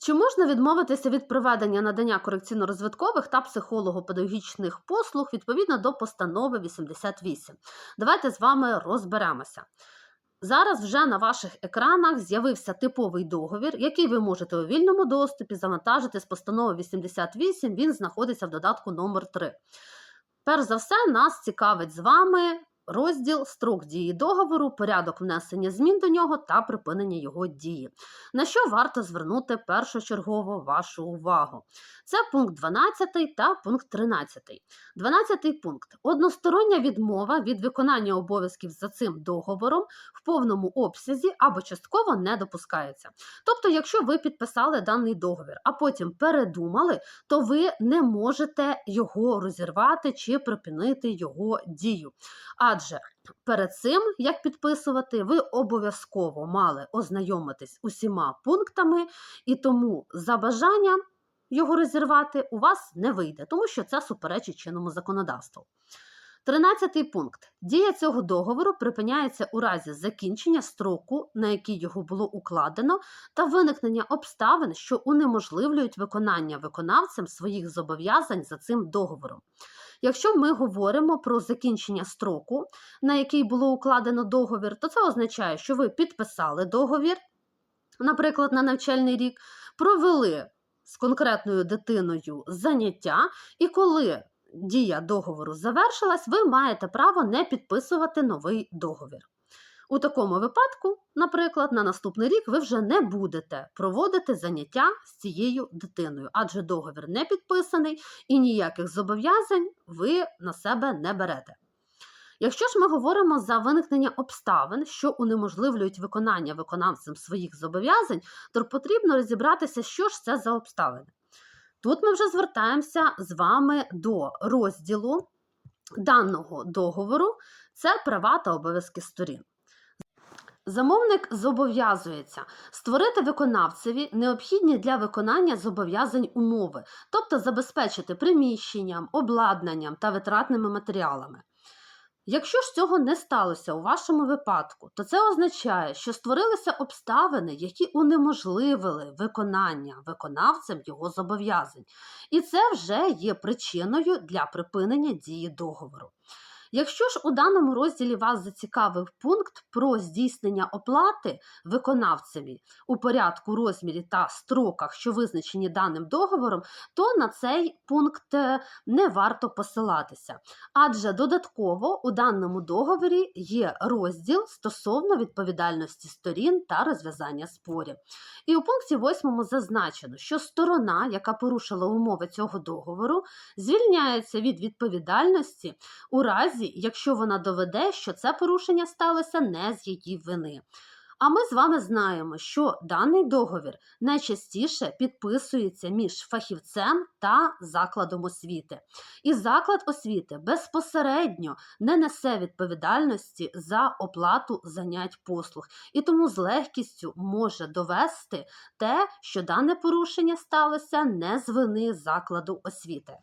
Чи можна відмовитися від проведення надання корекційно-розвиткових та психолого-педагогічних послуг відповідно до постанови 88? Давайте з вами розберемося. Зараз вже на ваших екранах з'явився типовий договір, який ви можете у вільному доступі завантажити з постанови 88. Він знаходиться в додатку номер 3 Перш за все, нас цікавить з вами розділ строк дії договору, порядок внесення змін до нього та припинення його дії. На що варто звернути першочергово вашу увагу? Це пункт 12 та пункт 13. 12 пункт. Одностороння відмова від виконання обов'язків за цим договором в повному обсязі або частково не допускається. Тобто, якщо ви підписали даний договір, а потім передумали, то ви не можете його розірвати чи припинити його дію. Адже перед цим, як підписувати, ви обов'язково мали ознайомитись усіма пунктами, і тому за бажанням його розірвати у вас не вийде, тому що це суперечить чинному законодавству. Тринадцятий пункт. Дія цього договору припиняється у разі закінчення строку, на який його було укладено, та виникнення обставин, що унеможливлюють виконання виконавцем своїх зобов'язань за цим договором. Якщо ми говоримо про закінчення строку, на який було укладено договір, то це означає, що ви підписали договір, наприклад, на навчальний рік, провели з конкретною дитиною заняття, і коли дія договору завершилась, ви маєте право не підписувати новий договір. У такому випадку, наприклад, на наступний рік ви вже не будете проводити заняття з цією дитиною, адже договір не підписаний і ніяких зобов'язань ви на себе не берете. Якщо ж ми говоримо за виникнення обставин, що унеможливлюють виконання виконавцем своїх зобов'язань, то потрібно розібратися, що ж це за обставини. Тут ми вже звертаємося з вами до розділу даного договору, це права та обов'язки сторін. Замовник зобов'язується створити виконавцеві необхідні для виконання зобов'язань умови, тобто забезпечити приміщенням, обладнанням та витратними матеріалами. Якщо ж цього не сталося у вашому випадку, то це означає, що створилися обставини, які унеможливили виконання виконавцем його зобов'язань, і це вже є причиною для припинення дії договору. Якщо ж у даному розділі вас зацікавив пункт про здійснення оплати виконавцеві у порядку розмірі та строках, що визначені даним договором, то на цей пункт е, не варто посилатися. Адже додатково у даному договорі є розділ стосовно відповідальності сторін та розв'язання спорів. І у пункті 8 зазначено, що сторона, яка порушила умови цього договору, звільняється від відповідальності у разі якщо вона доведе, що це порушення сталося не з її вини. А ми з вами знаємо, що даний договір найчастіше підписується між фахівцем та закладом освіти. І заклад освіти безпосередньо не несе відповідальності за оплату занять послуг, і тому з легкістю може довести те, що дане порушення сталося не з вини закладу освіти.